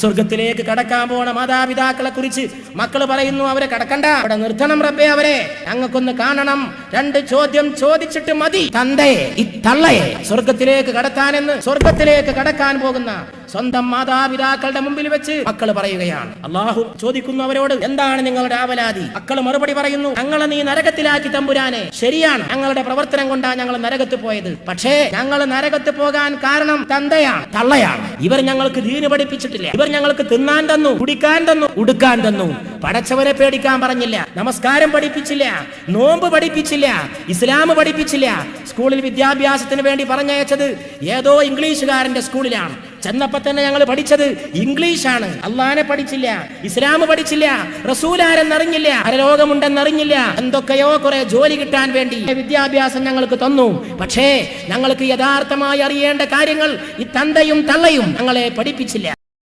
സ്വർഗത്തിലേക്ക് കടക്കാൻ പോണ മാതാപിതാക്കളെ കുറിച്ച് മക്കൾ പറയുന്നു അവരെ കടക്കണ്ട. അവിടെ നിർത്തണം റബ്ബേ അവരെ. ഞങ്ങൾക്കൊന്ന് കാണണം. രണ്ട് ചോദ്യം ചോദിച്ചിട്ട് മതി. തന്തയെ ഈ തള്ളയെ സ്വർഗത്തിലേക്ക് കടത്താനെന്ന് സ്വർഗത്തിലേക്ക് കടക്കാൻ പോകുന്ന സ്വന്തം മാതാപിതാക്കളുടെ മുമ്പിൽ വെച്ച് മക്കൾ പറയുകയാണ്. അള്ളാഹു ചോദിക്കുന്നു അവരോട് എന്താണ് നിങ്ങളുടെ ആവലാതി? മക്കൾ മറുപടി പറയുന്നു ഞങ്ങളെ നീ നരകത്തിലാക്കി തമ്പുരാനെ. ശരിയാണ് ഞങ്ങളുടെ പ്രവർത്തനം കൊണ്ടാണ് ഞങ്ങൾ നരകത്ത് പോയത്. പക്ഷേ ഞങ്ങൾ നരകത്ത് പോകാൻ കാരണം തന്തയാണ് തള്ളയാണ്. ഇവർ ഞങ്ങൾക്ക് ദീന് പഠിപ്പിച്ചിട്ടില്ല. ഇവർ ഞങ്ങൾക്ക് തിന്നാൻ തന്നു കുടിക്കാൻ തന്നു ഉടുക്കാൻ തന്നു. പടച്ചവരെ പേടിക്കാൻ പറഞ്ഞില്ല. നമസ്കാരം പഠിപ്പിച്ചില്ല. നോമ്പ് പഠിപ്പിച്ചില്ല. ഇസ്ലാം പഠിപ്പിച്ചില്ല. സ്കൂളിൽ വിദ്യാഭ്യാസത്തിന് വേണ്ടി പറഞ്ഞയച്ചത് ഏതോ ഇംഗ്ലീഷുകാരന്റെ സ്കൂളിലാണ്. ചെന്നപ്പോ തന്നെ ഞങ്ങൾ പഠിച്ചത് ആണ് അള്ളാനെ പഠിച്ചില്ല. ഇസ്ലാം പഠിച്ചില്ല. റസൂലാരെന്നറിഞ്ഞില്ല. പരലോകമുണ്ടെന്നറിഞ്ഞില്ല. എന്തൊക്കെയോ കുറെ ജോലി കിട്ടാൻ വേണ്ടി വിദ്യാഭ്യാസം ഞങ്ങൾക്ക് തന്നു. പക്ഷേ ഞങ്ങൾക്ക് യഥാർത്ഥമായി അറിയേണ്ട കാര്യങ്ങൾ ഈ തന്തയും തള്ളയും ഞങ്ങളെ പഠിപ്പിച്ചില്ല.